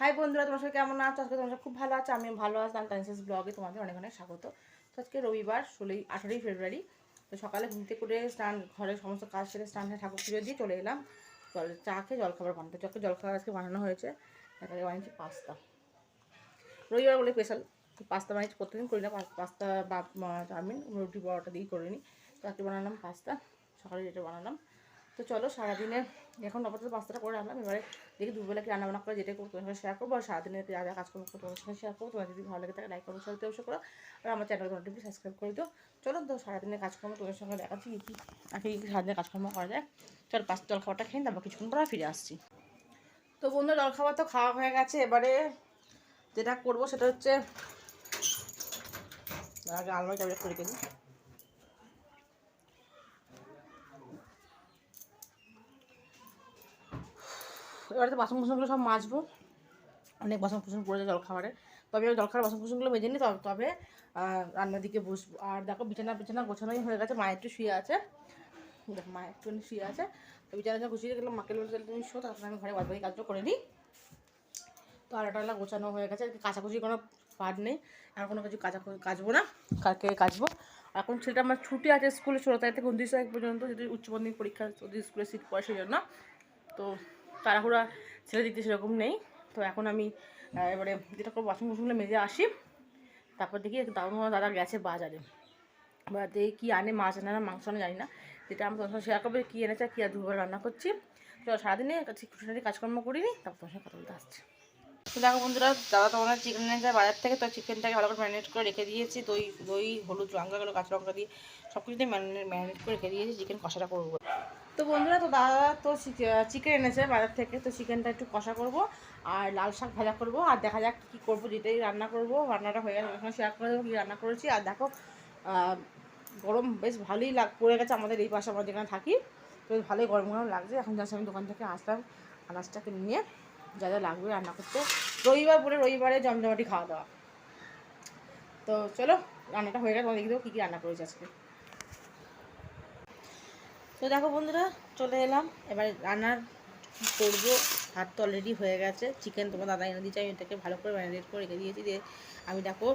High বন্ধুরা, তোমার সাথে কেমন আছো? আজকে তোমার খুব ভালো আছে? আমি ভালো আছি। আমি ব্লগে তোমাদের অনেক অনেক স্বাগত। তো আজকে রবিবার, ষোলোই, আঠারোই ফেব্রুয়ারি। তো সকালে ঘুমতে করে স্নান ঘরের সমস্ত কাজ সেরে স্নান ঠাকুর পুজো দিয়ে চলে এলাম। জল চা খেয়ে জলখাবার বানাতে। চকে জলখাবার আজকে বানানো হয়েছে। তারপরে বানিয়েছি পাস্তা। রবিবার বলে স্পেশাল পাস্তা বানিয়েছি, প্রতিদিন করি না। পাস্তা বা চাউমিন, রুটি বড়টা দিয়েই করে নিই তো আজকে বানালাম পাস্তা। সকালে যেটা বানালাম। তো চলো সারাদিনে এখন আপাতত পাস্তাটা করে রাখলাম, এবারে দেখি দুপুরবেলা কি রান্নাবান্না করে যেটা করব তোমার শেয়ার করব। আর সারাদিনে যা যা কাজকর্ম করব তোমার সঙ্গে শেয়ার করব তোমার যদি ভালো লাগে তাকে লাইক করব সাথে অবশ্যই করো। আর আমার চ্যানেল টিভি সাবস্ক্রাইব করে দিও। চলো তো সারাদিনের কাজকর্ম তোমার সঙ্গে দেখাচ্ছি, কী কী, আর কী কী সারাদিনের কাজকর্ম করা যায়। চল পাঁচ জল খাবারটা খেয়ে তারপর কিছুক্ষণ পর ফিরে আসছি। তো বন্ধু জল খাবার তো খাওয়া হয়ে গেছে। এবারে যেটা করব সেটা হচ্ছে আগে আলমারি ট্যাবলেট করে দিই এবারে তো বাসন কুসনগুলো সব মাজবো। অনেক বাসন কুসন পড়েছে জলখাবারে। তবে আমি জলখাবার বাসন কুসনগুলো মেজে নিই তবে রান্নার দিকে বসবো। আর দেখো বিছানা বিছানা গোছানোই হয়ে গেছে মায়ের একটু শুয়ে আছে। দেখো, মা একটু শুয়ে আছে। তো বিছানা গুছিয়ে গেলাম মাকে বলতে তুমি শো, তারপরে আমি ঘরে বাদবাকি কাজটা করে নিই। তো আর আলাদা গোছানো হয়ে গেছে আর কাচাকুচি কোনো পার নেই। আর কোনো কিছু কাচা কাচবো না, কালকে কাচবো। এখন ছেলেটা আমার ছুটি আছে স্কুলে, ষোলো তারিখ থেকে উনত্রিশ তারিখ পর্যন্ত, যদি উচ্চ মাধ্যমিক পরীক্ষা যদি স্কুলে সিট পড়ে সেই জন্য তো তাড়াহুড়া ছেলে দিতে সেরকম নেই। তো এখন আমি এবারে যেটা করব, বাসন কুসনগুলো মেজে আসি। তারপর দেখি দাদা দাদা গেছে বাজারে। বাজারে কী আনে, মাছ আনে না, মাংস আনে, জানি না। যেটা আমি তোমার সঙ্গে শেয়ার করবে, কী এনেছে, কী আর দুবার রান্না করছি। তো সারাদিনে খুঁটিনাটি কাজকর্ম করিনি, তারপর তোমার সঙ্গে কথা বলতে আসছি। দেখো বন্ধুরা, দাদা তোমার চিকেন নিয়ে যায় বাজার থেকে, তো চিকেনটাকে ভালো করে ম্যারিনেট করে রেখে দিয়েছি। দই দই, হলুদ লঙ্কাগুলো কাঁচা লঙ্কা দিয়ে সব কিছু দিয়ে ম্যারিনেট করে রেখে দিয়েছি চিকেন কষাটা করব। তো বন্ধুরা, তো দাদা তো চিকেন এনেছে বাজার থেকে, তো চিকেনটা একটু কষা করব আর লাল শাক ভাজা করব। আর দেখা যাক কী করব, যেটাই রান্না করব। রান্নাটা হয়ে গেছে ওখানে শেয়ার করে দেবো কী রান্না করেছি। আর দেখো গরম বেশ ভালোই লাগ, পড়ে গেছে আমাদের এই পাশে, আমরা যেখানে থাকি। তো ভালোই গরম গরম লাগছে। এখন যাচ্ছি আমি দোকান থেকে আসলাম, আনাজটাকে নিয়ে। যা যা লাগবে রান্না করতে। রবিবার পরে রবিবারে জমজমাটি খাওয়া দাওয়া। তো চলো, রান্নাটা হয়ে গেছে তোমার দেখে দেবো কী কী রান্না করেছি আজকে। তো দেখো বন্ধুরা, চলে এলাম। এবারে রান্নার করব। ভাত তো অলরেডি হয়ে গেছে। চিকেন তোমার দাদা এনে দিয়েছে, আমি এটাকে ভালো করে ম্যারিনেট করে রেখে দিয়েছি। দিয়ে আমি দেখো,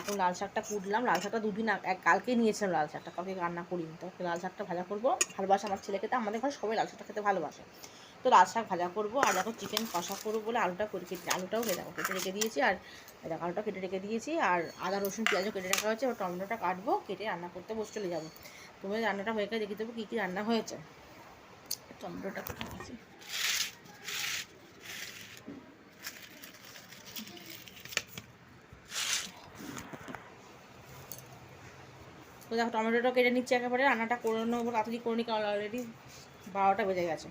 এখন লাল শাকটা কুটলাম। লাল শাকটা দুদিন এক কালকে নিয়েছিলাম লাল শাকটা। কালকে রান্না করিনি। তো লাল শাকটা ভাজা করব। ভালোবাসে আমার ছেলে খেতে আমাদের ঘরে সবাই লাল শাকটা খেতে ভালোবাসে। তো লাল শাক ভাজা করব। আর দেখো চিকেন কষা করব বলে আলুটা করে কেটে আলুটাও দেখো, কেটে রেখে দিয়েছি। আর দেখো আলুটা কেটে রেখে দিয়েছি। আর আদা, রসুন, পেঁয়াজও কেটে রাখা হয়েছে। আর টমেটোটা কাটবো, কেটে রান্না করতে বসে চলে যাব। তুমি রান্নাটা হয়ে গেলে দেখে দেবো কী কী রান্না হয়েছে। টমেটোটা কেটে তো দেখো টমেটোটা কেটে নিচ্ছি একেবারে। রান্নাটা করে নেব। তাড়াতাড়ি করে নিই, কারণ অলরেডি বারোটা বেজে গেছে।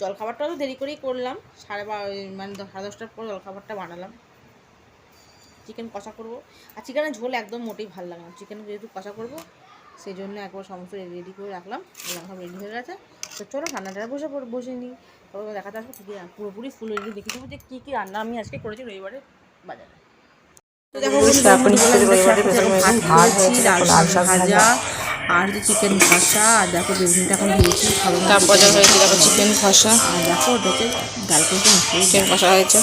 জলখাবারটাও তো দেরি করেই করলাম। সাড়ে বারো মানে সাড়ে দশটার পর জলখাবারটা বানালাম। চিকেন কষা করব। আর চিকেনের ঝোল একদম মোটেই ভালো লাগে না। চিকেন যেহেতু কষা করব সেই জন্য একবার সমস্ত রেডি করে রাখলাম। এরকম সব রেডি হয়ে গেছে। তো চলো রান্নাটা বসে বসে নিই। তারপর দেখা যাবে কী কী পুরোপুরি ফুল রেডি। দেখে দেবো যে কী কী রান্না আমি আজকে করেছি রবিবারে বাজারে। ভাজা। আর চিকেন কষা আর দেখো বেগুনটা এখন দিয়েছি। তারপর যা হয়েছে দেখো চিকেন কষা। আর দেখো ওটাতে ডাল মুসুরি চিকেন কষা হয়েছে।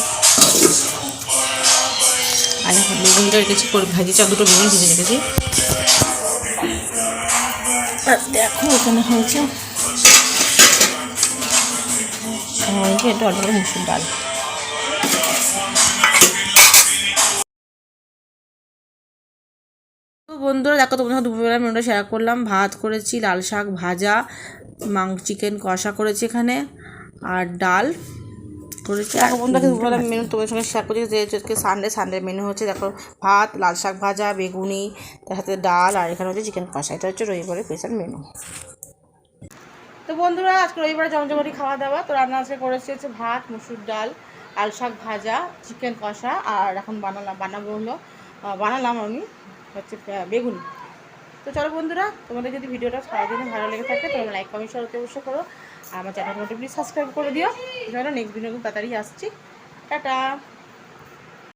আর দেখো বেগুনটা রেখেছি করে ভাজিছি আর দুটো বেগুন ভেজে রেখেছি। আর দেখো এখানে হয়েছে এটা অল্প করে মুসুর ডাল। বন্ধুরা দেখো তোমার সঙ্গে দুপুরবেলা মেনুটা শেয়ার করলাম। ভাত করেছি লাল শাক ভাজা মাং চিকেন কষা করেছি এখানে আর ডাল করেছি। দেখো বন্ধুরা দুপুরবেলা মেনু তোমাদের সঙ্গে শেয়ার করছি। যে আজকে সানডে সানডে মেনু হচ্ছে দেখো ভাত লাল শাক ভাজা বেগুনি তার সাথে ডাল আর এখানে হচ্ছে চিকেন কষা। এটা হচ্ছে রবিবারের স্পেশাল মেনু তো বন্ধুরা আজকে রবিবারে জমজমাটি খাওয়া দাওয়া তো রান্না আজকে করেছি হচ্ছে ভাত মুসুর ডাল লাল শাক ভাজা চিকেন কষা আর এখন বানালাম বানাবো হলো বানালাম আমি। হচ্ছে বেগুন। তো চলো বন্ধুরা, তোমাদের যদি ভিডিওটা সারাদিন ভালো লেগে থাকে তোমরা লাইক কমেন্ট শেয়ার অবশ্যই করো। আর আমার চ্যানেলটা প্লিজ সাবস্ক্রাইব করে দিও। নেক্সট ভিডিও তাড়াতাড়ি আসছি। টাটা!